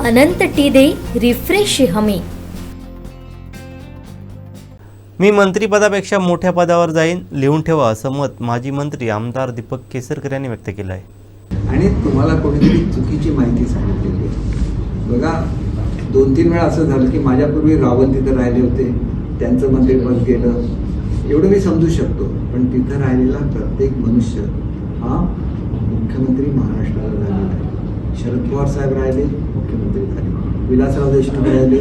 अनंत T दे refresh हमी. मी मंत्रिपदापेक्षा मोठ्या पदावर जाईन लिहून ठेवा असं मत माजी मंत्री आमदार दीपक केसरकर यांनी व्यक्त केलं आहे. आणि तुम्हाला कोणीतरी चुकीची माहिती सांगितलेली आहे बघा दोन तीन वेळा असं झालं की माझ्यापूर्वी रावण तिथं राहिले होते त्यांचं मंत्रिपद गेलं. एवढं मी समजू शकतो पण तिथं राहिलेला प्रत्येक मनुष्य हा मुख्यमंत्री शरद पवार साहेब राहिले मुख्यमंत्री झाले. विलासराव देशमुख राहिले.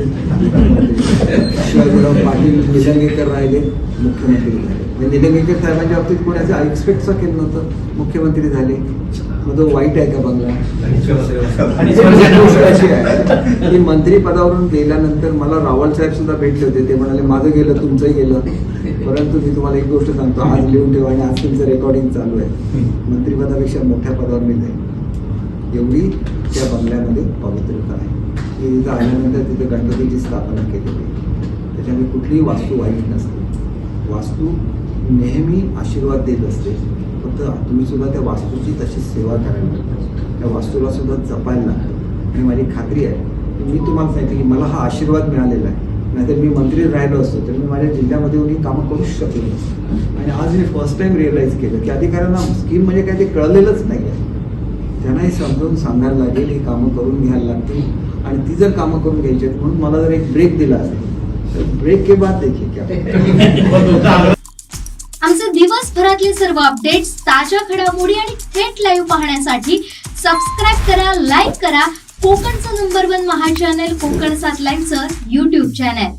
शिवाजीराव पाटील निलंगेकर राहिले मुख्यमंत्री झाले. म्हणजे निलंगेकर साहेबांच्या बाबतीत कोणी असं एक्सपेक्टच केलं नव्हतं. मुख्यमंत्री झाले. मग तो वाईट आहे का बंगला? मंत्री पदावरून गेल्यानंतर मला रावल साहेब सुद्धा भेटले होते. ते म्हणाले माझं गेलं तुमचं गेलं. परंतु मी तुम्हाला एक गोष्ट सांगतो. आज लिहून ठेवा आणि आज तुमचं रेकॉर्डिंग चालू आहे. मंत्रिपदापेक्षा मोठ्या पदावर मी जाईल एवढी त्या बंगल्यामध्ये पवित्रता आहे. मी तिथं आल्यानंतर तिथं गणपतीची स्थापना केलेली आहे त्याच्यामुळे कुठलीही वास्तू वाईट नसते. वास्तू नेहमी आशीर्वाद देत असते. फक्त तुम्ही सुद्धा त्या वास्तूची तशी सेवा करायला लागते. त्या वास्तूला सुद्धा जपायला लागतं. आणि माझी खात्री आहे की मी तुम्हाला सांगितलं की मला हा आशीर्वाद मिळालेला आहे. नाहीतर मी मंत्री राहिलो असतो तर मी माझ्या जिल्ह्यामध्ये येऊन कामं करू शकलो आणि आज मी फर्स्ट टाइम रिअलाईज केलं की अधिकाऱ्यांना स्कीम म्हणजे काय ते कळलेलंच नाही आहे त्यांनाही समजून सांगायला लागेल ही कामं करून घ्यायला लागतील. आणि ती जर कामं करून घ्यायची आहेत म्हणून मला जर एक ब्रेक दिला असेल तर ब्रेक के बाद देखील क्या आमचे दिवसभरातले सर्व अपडेट्स ताज्या घडामोडी आणि थेट लाईव्ह पाहण्यासाठी सबस्क्राईब करा लाईक करा. कोकणचं नंबर वन महा चॅनल कोकण सात लाईव्हचं युट्यूब चॅनल